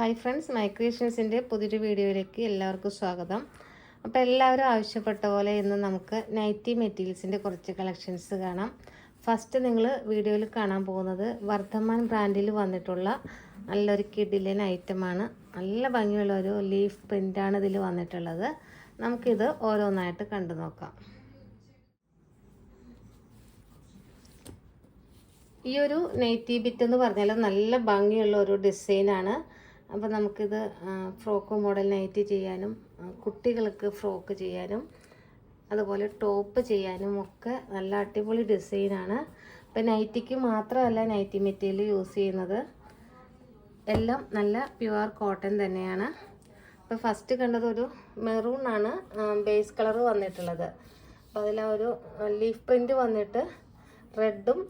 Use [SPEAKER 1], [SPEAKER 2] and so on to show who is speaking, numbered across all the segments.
[SPEAKER 1] Hi friends മൈക്രേഷൻസിന്റെ പുതിയൊരു വീഡിയോയിലേക്ക് എല്ലാവർക്കും സ്വാഗതം. അപ്പോൾ എല്ലാവരും ആവശ്യപ്പെട്ട പോലെ ഇന്ന് നമുക്ക് നൈറ്റി മെറ്റീരിയൽസിന്റെ കുറച്ച് കളക്ഷൻസ് കാണാം. ഫസ്റ്റ് നിങ്ങൾ വീഡിയോയിൽ കാണാൻ പോകുന്നത് വർദ്ധമാൻ ബ്രാൻഡിൽ വന്നിട്ടുള്ള നല്ലൊരു കിഡിലൻ ഐറ്റമാണ്. നല്ല ഭംഗിയുള്ള ഒരു ലീഫ് പ്രിന്റാണ് ഇതിൽ വന്നിട്ടുള്ളത്. നമുക്കിത് ഓരോന്നായിട്ട് കണ്ടു നോക്കാം. ഈ ഒരു നെയ്റ്റി ബിറ്റ് എന്ന് പറഞ്ഞാൽ നല്ല ഭംഗിയുള്ള ഒരു ഡിസൈനാണ്. അപ്പോൾ നമുക്കിത് ഫ്രോക്ക് മോഡൽ നൈറ്റ് ചെയ്യാനും കുട്ടികൾക്ക് ഫ്രോക്ക് ചെയ്യാനും അതുപോലെ ടോപ്പ് ചെയ്യാനും ഒക്കെ നല്ല അടിപൊളി ഡിസൈനാണ് ഇപ്പം നൈറ്റിക്ക് മാത്രമല്ല നൈറ്റി മെറ്റീരിയൽ യൂസ് ചെയ്യുന്നത്. എല്ലാം നല്ല പ്യുവർ കോട്ടൺ തന്നെയാണ്. അപ്പോൾ ഫസ്റ്റ് കണ്ടതൊരു മെറൂൺ ആണ് ബേസ് കളർ വന്നിട്ടുള്ളത്. അപ്പോൾ അതിൽ ഒരു ലീഫ് പ്രിന്റ് വന്നിട്ട് റെഡും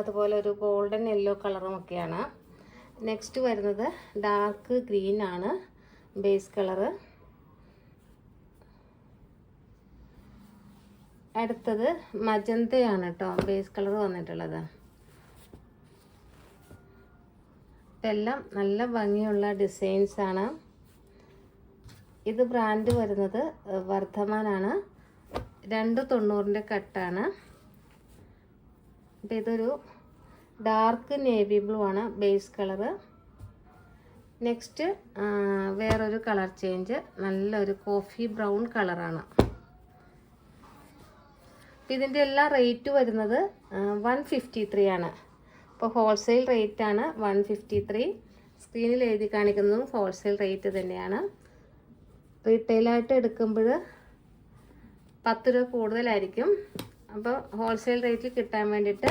[SPEAKER 1] അതുപോലെ ഒരു ഗോൾഡൻ യെല്ലോ കളറും ഒക്കെയാണ്. നെക്സ്റ്റ് വരുന്നത് ഡാർക്ക് ഗ്രീൻ ആണ് ബേസ് കളറ് അടുത്തത് മജന്തയാണ് കേട്ടോ ബേസ് കളർ വന്നിട്ടുള്ളത്. ഇതെല്ലാം നല്ല ഭംഗിയുള്ള ഡിസൈൻസ് ആണ്. ഇത് ബ്രാൻഡ് വരുന്നത് വർദ്ധമാനാണ് രണ്ട് തൊണ്ണൂറിന്റെ കട്ടാണ് അപ്പം ഇതൊരു ഡാർക്ക് നേവി ബ്ലൂ ആണ് ബേസ് കളറ് നെക്സ്റ്റ് വേറൊരു കളർ ചേഞ്ച് നല്ലൊരു കോഫി ബ്രൗൺ കളറാണ് ഇതിന്റെ എല്ലാ റേറ്റ് വരുന്നത് വൺ ഫിഫ്റ്റി ത്രീ ആണ്. അപ്പോൾ ഹോൾസെയിൽ റേറ്റ് ആണ് വൺ ഫിഫ്റ്റി ത്രീ സ്ക്രീനിൽ എഴുതി കാണിക്കുന്നതും ഹോൾസെയിൽ റേറ്റ് തന്നെയാണ്. റീറ്റെയിലായിട്ട് എടുക്കുമ്പോൾ പത്ത് രൂപ കൂടുതലായിരിക്കും. അപ്പോൾ ഹോൾസെയിൽ റേറ്റിൽ കിട്ടാൻ വേണ്ടിയിട്ട്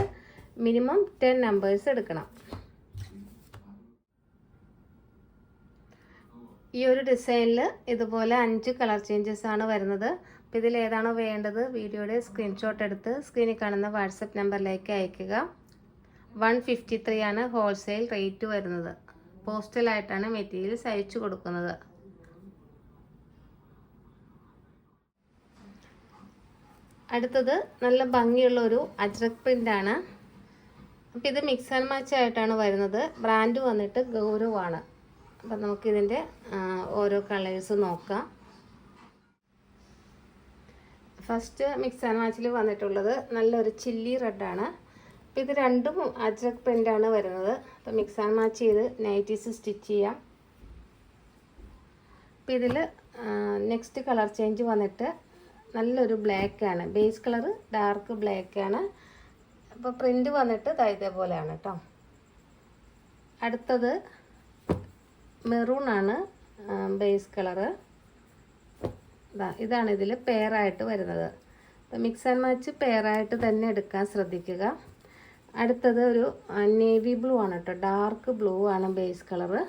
[SPEAKER 1] മിനിമം ടെൻ നമ്പേഴ്സ് എടുക്കണം. ഈ ഒരു ഡിസൈനിൽ ഇതുപോലെ അഞ്ച് കളർ ചേഞ്ചസ് ആണ് വരുന്നത്. അപ്പോൾ ഇതിൽ ഏതാണോ വേണ്ടത് വീഡിയോയുടെ സ്ക്രീൻഷോട്ട് എടുത്ത് സ്ക്രീനിൽ കാണുന്ന വാട്സപ്പ് നമ്പറിലേക്ക് അയക്കുക വൺ ഫിഫ്റ്റി ത്രീ ആണ് ഹോൾസെയിൽ റേറ്റ് വരുന്നത്. പോസ്റ്റലായിട്ടാണ് മെറ്റീരിയൽസ് അയച്ചു കൊടുക്കുന്നത്. അടുത്തത് നല്ല ഭംഗിയുള്ള ഒരു അജ്രക് പ്രിന്റാണ് അപ്പോൾ ഇത് മിക്സ് ആൻഡ് മാച്ച് ആയിട്ടാണ് വരുന്നത്. ബ്രാൻഡ് വന്നിട്ട് ഗൗരവാണ്. അപ്പം നമുക്കിതിന്റെ ഓരോ കളേഴ്സ് നോക്കാം. ഫസ്റ്റ് മിക്സ് ആൻഡ് മാച്ചിൽ വന്നിട്ടുള്ളത് നല്ലൊരു ചില്ലി റെഡാണ് അപ്പോൾ ഇത് രണ്ടും അജ്രക് പ്രിന്റാണ് വരുന്നത്. അപ്പോൾ മിക്സ് ആൻഡ് മാച്ച് ചെയ്ത് നൈറ്റീസ് സ്റ്റിച്ച് ചെയ്യാം. അപ്പോൾ ഇതിൽ നെക്സ്റ്റ് കളർ ചേഞ്ച് വന്നിട്ട് നല്ലൊരു ബ്ലാക്കാണ് ബേസ് കളർ ഡാർക്ക് ബ്ലാക്കാണ് അപ്പോൾ പ്രിന്റ് വന്നിട്ട് ഇതേപോലെയാണ് കേട്ടോ അടുത്തത് മെറൂൺ ആണ് ബേസ് കളറ് ഇതാണ് ഇതിൽ പെയറായിട്ട് വരുന്നത്. അപ്പോൾ മിക്സ് ആൻഡ് മാച്ച് പെയറായിട്ട് തന്നെ എടുക്കാൻ ശ്രദ്ധിക്കുക. അടുത്തത് ഒരു നേവി ബ്ലൂ ആണ് കേട്ടോ ഡാർക്ക് ബ്ലൂ ആണ് ബേസ് കളറ്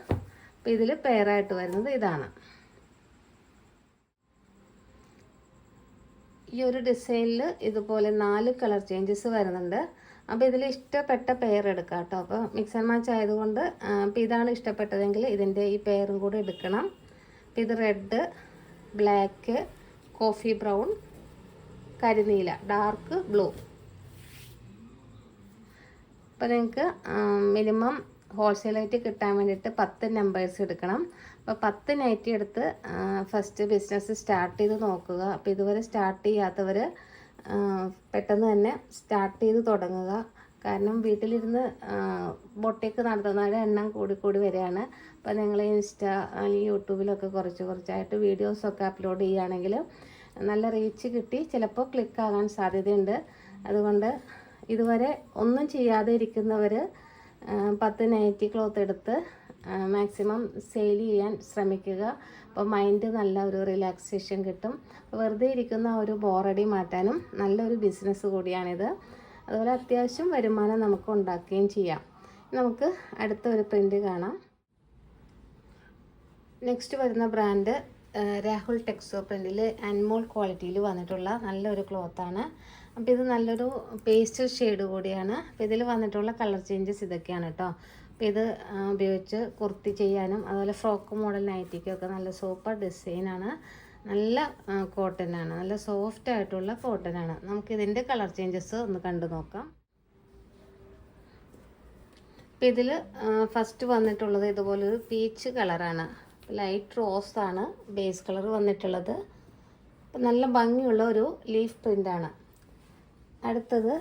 [SPEAKER 1] അപ്പോൾ ഇതിൽ പെയറായിട്ട് വരുന്നത് ഇതാണ്. ഈ ഒരു ഡിസൈനിൽ ഇതുപോലെ നാല് കളർ ചേഞ്ചസ് വരുന്നുണ്ട്. അപ്പോൾ ഇതിൽ ഇഷ്ടപ്പെട്ട പെയർ എടുക്കാം കേട്ടോ അപ്പോൾ മിക്സ് ആൻഡ് മാച്ച് ആയതുകൊണ്ട് അപ്പോൾ ഇതാണ് ഇഷ്ടപ്പെട്ടതെങ്കിൽ ഇതിന്റെ ഈ പെയറും കൂടെ എടുക്കണം. അപ്പോൾ ഇത് റെഡ് ബ്ലാക്ക് കോഫി ബ്രൗൺ കരിനീല ഡാർക്ക് ബ്ലൂ അപ്പോൾ നിങ്ങൾക്ക് മിനിമം ഹോൾസെയിലായിട്ട് കിട്ടാൻ വേണ്ടിയിട്ട് പത്ത് നമ്പേഴ്സ് എടുക്കണം. അപ്പോൾ പത്ത് നൈറ്റി എടുത്ത് ഫസ്റ്റ് ബിസിനസ് സ്റ്റാർട്ട് ചെയ്ത് നോക്കുക. അപ്പോൾ ഇതുവരെ സ്റ്റാർട്ട് ചെയ്യാത്തവർ പെട്ടെന്ന് തന്നെ സ്റ്റാർട്ട് ചെയ്ത് തുടങ്ങുക. കാരണം വീട്ടിലിരുന്ന് ബൊട്ടേക്ക് നടത്തുന്നവരുടെ എണ്ണം കൂടിക്കൂടി കൂടി വരികയാണ്. അപ്പോൾ നിങ്ങൾ ഇൻസ്റ്റ അല്ലെങ്കിൽ യൂട്യൂബിലൊക്കെ കുറച്ച് കുറച്ചായിട്ട് വീഡിയോസൊക്കെ അപ്ലോഡ് ചെയ്യുകയാണെങ്കിൽ നല്ല റീച്ച് കിട്ടി. ചിലപ്പോൾ ക്ലിക്കാകാൻ സാധ്യതയുണ്ട്. അതുകൊണ്ട് ഇതുവരെ ഒന്നും ചെയ്യാതെ ഇരിക്കുന്നവർ പത്ത് നൈറ്റി ക്ലോത്ത് എടുത്ത് മാക്സിമം സെയിൽ ചെയ്യാൻ ശ്രമിക്കുക. അപ്പോൾ മൈൻഡ് നല്ല ഒരു റിലാക്സേഷൻ കിട്ടും. വെറുതെ ഇരിക്കുന്ന ഒരു ബോറടി മാറ്റാനും നല്ലൊരു ബിസിനസ് കൂടിയാണിത്. അതുപോലെ അത്യാവശ്യം വരുമാനം നമുക്ക് ഉണ്ടാക്കുകയും ചെയ്യാം. നമുക്ക് അടുത്ത ഒരു പ്രിന്റ് കാണാം. നെക്സ്റ്റ് വരുന്ന ബ്രാൻഡ് രാഹുൽ ടെക്സോ പ്രിന്റിൽ അൻമോൾ ക്വാളിറ്റിയിൽ വന്നിട്ടുള്ള നല്ലൊരു ക്ലോത്താണ് അപ്പോൾ ഇത് നല്ലൊരു പേസ്റ്റൽ ഷെയ്ഡ് കൂടിയാണ്. അപ്പോൾ ഇതിൽ വന്നിട്ടുള്ള കളർ ചേഞ്ചസ് ഇതൊക്കെയാണ് കേട്ടോ. അപ്പോൾ ഇത് ഉപയോഗിച്ച് കുർത്തി ചെയ്യാനും അതുപോലെ ഫ്രോക്ക് മോഡൽ നൈറ്റിക്കൊക്കെ നല്ല സൂപ്പർ ഡിസൈനാണ് നല്ല കോട്ടൺ ആണ്. നല്ല സോഫ്റ്റ് ആയിട്ടുള്ള കോട്ടൺ ആണ്. നമുക്ക് ഇതിന്റെ കളർ ചേഞ്ചസ് ഒന്ന് കണ്ടു നോക്കാം. അപ്പം ഇതിൽ ഫസ്റ്റ് വന്നിട്ടുള്ളത് ഇതുപോലൊരു പീച്ച് കളറാണ് ലൈറ്റ് റോസ് ആണ് ബേസ് കളർ വന്നിട്ടുള്ളത്. നല്ല ഭംഗിയുള്ള ഒരു ലീഫ് പ്രിന്റാണ് അടുത്തത്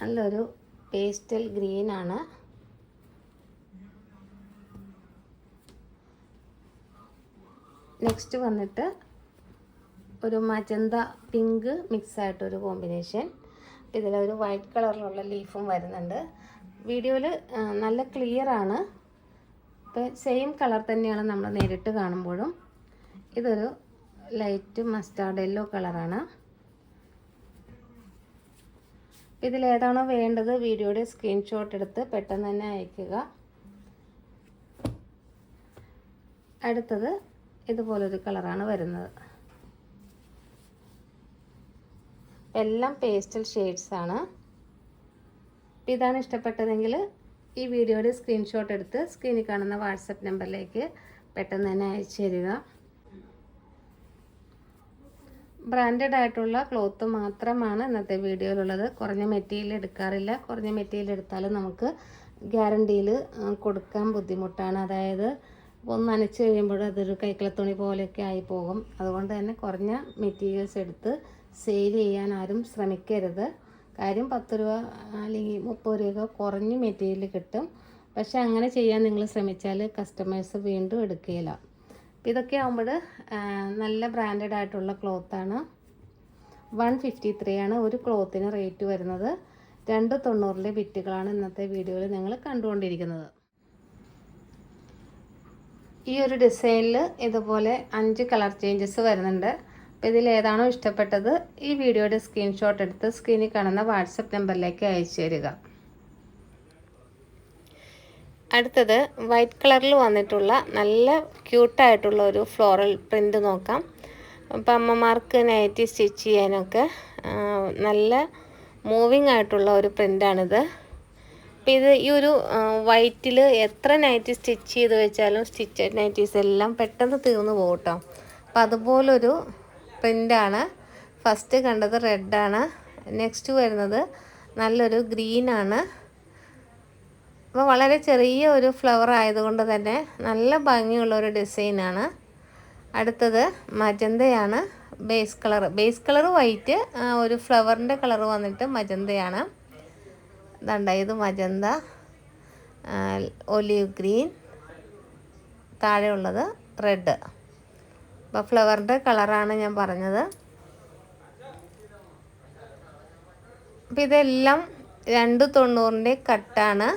[SPEAKER 1] നല്ലൊരു പേസ്റ്റൽ ഗ്രീൻ ആണ്. നെക്സ്റ്റ് വന്നിട്ട് ഒരു മജന്ത പിങ്ക് മിക്സ് ആയിട്ടൊരു കോമ്പിനേഷൻ ഇതിലൊരു വൈറ്റ് കളറിലുള്ള ലീഫും വരുന്നുണ്ട്. വീഡിയോയിൽ നല്ല ക്ലിയർ ആണ്. ഇപ്പോൾ സെയിം കളർ തന്നെയാണ് നമ്മൾ നേരിട്ട് കാണുമ്പോഴും. ഇതൊരു ലൈറ്റ് മസ്റ്റാർഡ് യെല്ലോ കളറാണ് ഇതിലേതാണോ വേണ്ടത് വീഡിയോയുടെ സ്ക്രീൻഷോട്ട് എടുത്ത് പെട്ടെന്ന് തന്നെ അയക്കുക. അടുത്തത് ഇതുപോലൊരു കളറാണ് വരുന്നത്. എല്ലാം പേസ്റ്റൽ ഷെയ്ഡ്സ് ആണ്. അപ്പോൾ ഇതാണ് ഇഷ്ടപ്പെട്ടതെങ്കിൽ ഈ വീഡിയോയുടെ സ്ക്രീൻഷോട്ട് എടുത്ത് സ്ക്രീനിൽ കാണുന്ന വാട്സപ്പ് നമ്പറിലേക്ക് പെട്ടെന്ന് തന്നെ അയച്ചു തരിക. ബ്രാൻഡഡ് ആയിട്ടുള്ള ക്ലോത്ത് മാത്രമാണ് ഇന്നത്തെ വീഡിയോയിലുള്ളത്. കുറഞ്ഞ മെറ്റീരിയൽ എടുക്കാറില്ല. കുറഞ്ഞ മെറ്റീരിയൽ എടുത്താലും നമുക്ക് ഗ്യാരണ്ടിയിൽ കൊടുക്കാൻ ബുദ്ധിമുട്ടാണ്. അതായത് ഒന്ന് നനച്ച് കഴിയുമ്പോൾ അതൊരു കൈക്കളത്തുണി പോലെയൊക്കെ ആയി പോകും അതുകൊണ്ട് തന്നെ കുറഞ്ഞ മെറ്റീരിയൽസ് എടുത്ത് സെയിൽ ചെയ്യാൻ ആരും ശ്രമിക്കരുത്. കാര്യം പത്ത് രൂപ അല്ലെങ്കിൽ മുപ്പത് രൂപയൊക്കെ കുറഞ്ഞ മെറ്റീരിയൽ കിട്ടും. പക്ഷേ അങ്ങനെ ചെയ്യാൻ നിങ്ങൾ ശ്രമിച്ചാൽ കസ്റ്റമേഴ്സ് വീണ്ടും എടുക്കുകയില്ല. ഇതൊക്കെ ആകുമ്പോൾ നല്ല ബ്രാൻഡഡ് ആയിട്ടുള്ള ക്ലോത്താണ് വൺ ഫിഫ്റ്റി ത്രീ ആണ് ഒരു ക്ലോത്തിന് റേറ്റ് വരുന്നത്. രണ്ട് തൊണ്ണൂറിലെ ബിറ്റുകളാണ് ഇന്നത്തെ വീഡിയോയിൽ നിങ്ങൾ കണ്ടുകൊണ്ടിരിക്കുന്നത്. ഈ ഒരു ഡിസൈനിൽ ഇതുപോലെ അഞ്ച് കളർ ചേഞ്ചസ് വരുന്നുണ്ട്. അപ്പോൾ ഇതിൽ ഏതാണോ ഇഷ്ടപ്പെട്ടത് ഈ വീഡിയോയുടെ സ്ക്രീൻഷോട്ട് എടുത്ത് സ്ക്രീനിൽ കാണുന്ന വാട്സപ്പ് നമ്പറിലേക്ക് അയച്ചു തരിക. അടുത്തത് വൈറ്റ് കളറിൽ വന്നിട്ടുള്ള നല്ല ക്യൂട്ടായിട്ടുള്ള ഒരു ഫ്ലോറൽ പ്രിന്റ് നോക്കാം. അപ്പം അമ്മമാർക്ക് നൈറ്റി സ്റ്റിച്ച് ചെയ്യാനൊക്കെ നല്ല മൂവിങ് ആയിട്ടുള്ള ഒരു പ്രിന്റാണിത് അപ്പം ഇത് ഈ ഒരു വൈറ്റിൽ എത്ര നൈറ്റി സ്റ്റിച്ച് ചെയ്ത് വെച്ചാലും സ്റ്റിച്ച് നൈറ്റീസ് എല്ലാം പെട്ടെന്ന് തീർന്നു പോകും കേട്ടോ. അപ്പം അതുപോലൊരു പ്രിന്റാണ് ഫസ്റ്റ് കണ്ടത് റെഡാണ്. നെക്സ്റ്റ് വരുന്നത് നല്ലൊരു ഗ്രീനാണ്. അപ്പോൾ വളരെ ചെറിയ ഒരു ഫ്ലവർ ആയതുകൊണ്ട് തന്നെ നല്ല ഭംഗിയുള്ള ഒരു ഡിസൈനാണ്. അടുത്തത് മജന്തയാണ്. Base colour. Base colour white ഒരു ഫ്ലവറിന്റെ കളർ വന്നിട്ട് മജന്തയാണ്. ഇതണ്ട ഇത് മജന്ത ഒലിവ് ഗ്രീൻ താഴെയുള്ളത് റെഡ്. അപ്പോൾ ഫ്ലവറിന്റെ കളറാണ് ഞാൻ പറഞ്ഞത്. അപ്പോൾ ഇതെല്ലാം രണ്ട് തൊണ്ണൂറിന്റെ കട്ടാണ്.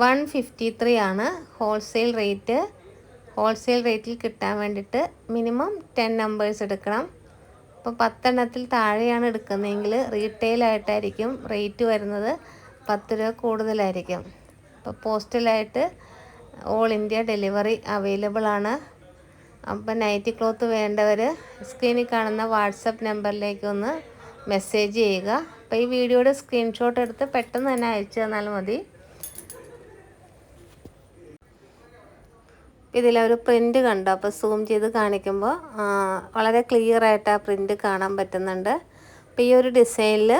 [SPEAKER 1] വൺ ഫിഫ്റ്റി ത്രീ ആണ് ഹോൾസെയിൽ റേറ്റ്. ഹോൾസെയിൽ റേറ്റിൽ കിട്ടാൻ വേണ്ടിയിട്ട് മിനിമം ടെൻ നമ്പേഴ്സ് എടുക്കണം. അപ്പോൾ പത്തെണ്ണത്തിൽ താഴെയാണ് എടുക്കുന്നതെങ്കിൽ റീറ്റെയിലായിട്ടായിരിക്കും റേറ്റ് വരുന്നത്. പത്ത് രൂപ കൂടുതലായിരിക്കും. അപ്പോൾ പോസ്റ്റലായിട്ട് ഓൾ ഇന്ത്യ ഡെലിവറി അവൈലബിൾ ആണ്. അപ്പോൾ നൈറ്റി ക്ലോത്ത് വേണ്ടവർ സ്ക്രീനിൽ കാണുന്ന വാട്സപ്പ് നമ്പറിലേക്ക് ഒന്ന് മെസ്സേജ് ചെയ്യുക. അപ്പോൾ ഈ വീഡിയോയുടെ സ്ക്രീൻഷോട്ട് എടുത്ത് പെട്ടെന്ന് തന്നെ അയച്ചു തന്നാൽ മതി. ഇതിലൊരു പ്രിന്റ് കണ്ടു. അപ്പോൾ സൂം ചെയ്ത് കാണിക്കുമ്പോൾ വളരെ ക്ലിയർ ആയിട്ട് ആ പ്രിന്റ് കാണാൻ പറ്റുന്നുണ്ട്. അപ്പോൾ ഈ ഒരു ഡിസൈനിൽ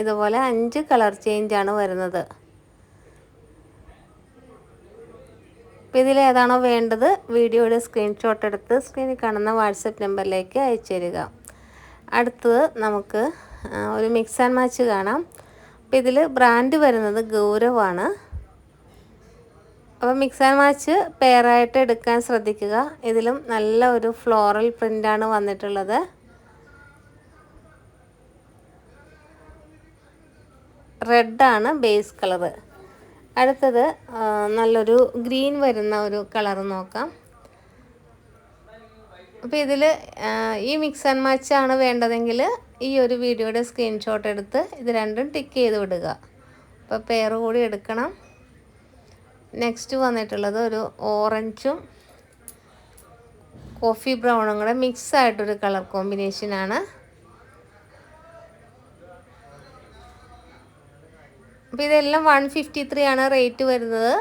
[SPEAKER 1] ഇതുപോലെ അഞ്ച് കളർ ചേഞ്ചാണ് വരുന്നത്. അപ്പോൾ ഇതിൽ ഏതാണോ വേണ്ടത് വീഡിയോയുടെ സ്ക്രീൻഷോട്ട് എടുത്ത് സ്ക്രീനിൽ കാണുന്ന വാട്സപ്പ് നമ്പറിലേക്ക് അയച്ചു തരിക അടുത്തത് നമുക്ക് ഒരു മിക്സ് ആൻഡ് മാച്ച് കാണാം. അപ്പോൾ ഇതിൽ ബ്രാൻഡ് വരുന്നത് ഗൗരവാണ്. അപ്പോൾ മിക്സ് ആൻഡ് മാച്ച് പെയറായിട്ട് എടുക്കാൻ ശ്രദ്ധിക്കുക. ഇതിലും നല്ല ഒരു ഫ്ലോറൽ പ്രിന്റാണ് വന്നിട്ടുള്ളത്. റെഡാണ് ബേസ് കളറ് അടുത്തത് നല്ലൊരു ഗ്രീൻ വരുന്ന ഒരു കളർ നോക്കാം. അപ്പോൾ ഇതിൽ ഈ മിക്സ് ആൻഡ് മാച്ച് ആണ് വേണ്ടതെങ്കിൽ ഈ ഒരു വീഡിയോയുടെ സ്ക്രീൻഷോട്ട് എടുത്ത് ഇത് രണ്ടും ടിക്ക് ചെയ്ത് വിടുക. അപ്പോൾ പെയർ കൂടി എടുക്കണം. നെക്സ്റ്റ് വന്നിട്ടുള്ളത് ഒരു ഓറഞ്ചും കോഫി ബ്രൗണും കൂടെ മിക്സ് ആയിട്ടൊരു കളർ കോമ്പിനേഷനാണ് അപ്പോൾ ഇതെല്ലാം വൺ ഫിഫ്റ്റി ത്രീ ആണ് റേറ്റ് വരുന്നത്.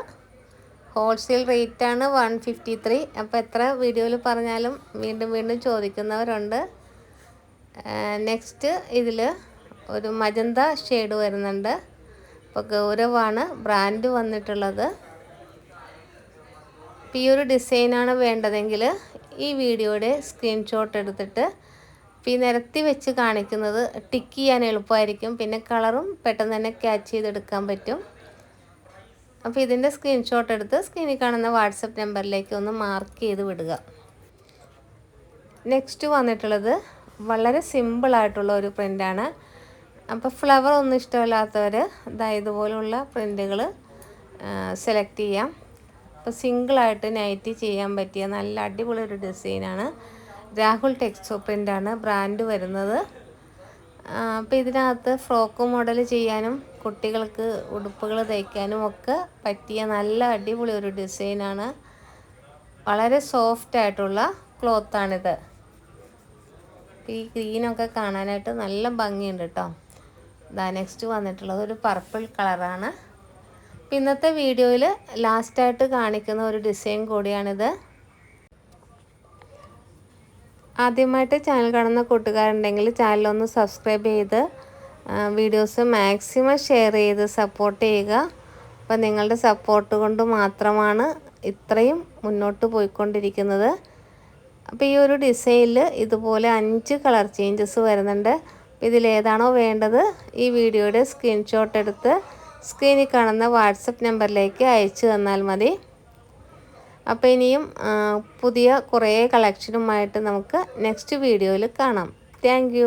[SPEAKER 1] ഹോൾസെയിൽ റേറ്റാണ് വൺ ഫിഫ്റ്റി ത്രീ അപ്പോൾ എത്ര വീഡിയോയിൽ പറഞ്ഞാലും വീണ്ടും വീണ്ടും ചോദിക്കുന്നവരുണ്ട്. നെക്സ്റ്റ് ഇതിൽ ഒരു മജന്ത ഷെയ്ഡ് വരുന്നുണ്ട്. അപ്പോൾ ഗൗരവാണ് ബ്രാൻഡ് വന്നിട്ടുള്ളത്. അപ്പോൾ ഈ ഒരു ഡിസൈനാണ് വേണ്ടതെങ്കിൽ ഈ വീഡിയോയുടെ സ്ക്രീൻഷോട്ട് എടുത്തിട്ട് ഇപ്പോൾ ഈ നിരത്തി വെച്ച് കാണിക്കുന്നത് ടിക്ക് ചെയ്യാൻ എളുപ്പമായിരിക്കും. പിന്നെ കളറും പെട്ടെന്ന് തന്നെ ക്യാച്ച് ചെയ്തെടുക്കാൻ പറ്റും. അപ്പോൾ ഇതിന്റെ സ്ക്രീൻഷോട്ട് എടുത്ത് സ്ക്രീനിൽ കാണുന്ന വാട്സപ്പ് നമ്പറിലേക്ക് ഒന്ന് മാർക്ക് ചെയ്ത് വിടുക. നെക്സ്റ്റ് വന്നിട്ടുള്ളത് വളരെ സിമ്പിളായിട്ടുള്ള ഒരു പ്രിന്റാണ് അപ്പോൾ ഫ്ലവർ ഒന്നും ഇഷ്ടമില്ലാത്തവർ ഇതാ ഇതുപോലുള്ള പ്രിന്റുകൾ സെലക്ട് ചെയ്യാം. അപ്പോൾ സിംഗിളായിട്ട് നൈറ്റി ചെയ്യാൻ പറ്റിയ നല്ല അടിപൊളി ഒരു ഡിസൈനാണ്. രാഹുൽ ടെക്സ്റ്റോ പ്രിന്റാണ് ബ്രാൻഡ് വരുന്നത്. അപ്പോൾ ഇതിനകത്ത് ഫ്രോക്ക് മോഡൽ ചെയ്യാനും കുട്ടികൾക്ക് ഉടുപ്പുകൾ തയ്ക്കാനും ഒക്കെ പറ്റിയ നല്ല അടിപൊളി ഒരു ഡിസൈനാണ്. വളരെ സോഫ്റ്റ് ആയിട്ടുള്ള ക്ലോത്താണിത്. ഈ ഗ്രീനൊക്കെ കാണാനായിട്ട് നല്ല ഭംഗിയുണ്ട് കേട്ടോ ഇതാ നെക്സ്റ്റ് വന്നിട്ടുള്ളത് ഒരു പർപ്പിൾ കളറാണ്. ഇന്നത്തെ വീഡിയോയിൽ ലാസ്റ്റായിട്ട് കാണിക്കുന്ന ഒരു ഡിസൈൻ കൂടിയാണിത്. ആദ്യമായിട്ട് ചാനൽ കാണുന്ന കൂട്ടുകാരുണ്ടെങ്കിൽ ചാനലൊന്ന് സബ്സ്ക്രൈബ് ചെയ്ത് വീഡിയോസ് മാക്സിമം ഷെയർ ചെയ്ത് സപ്പോർട്ട് ചെയ്യുക. അപ്പം നിങ്ങളുടെ സപ്പോർട്ട് കൊണ്ട് മാത്രമാണ് ഇത്രയും മുന്നോട്ട് പോയിക്കൊണ്ടിരിക്കുന്നത്. അപ്പോൾ ഈ ഒരു ഡിസൈനിൽ ഇതുപോലെ അഞ്ച് കളർ ചേഞ്ചസ് വരുന്നുണ്ട്. ഇതിലേതാണോ വേണ്ടത് ഈ വീഡിയോയുടെ സ്ക്രീൻഷോട്ട് എടുത്ത് സ്ക്രീനിൽ കാണുന്ന വാട്സപ്പ് നമ്പറിലേക്ക് അയച്ചു തന്നാൽ മതി. അപ്പോൾ ഇനിയും പുതിയ കുറേ കളക്ഷനുമായിട്ട് നമുക്ക് നെക്സ്റ്റ് വീഡിയോയിൽ കാണാം. താങ്ക്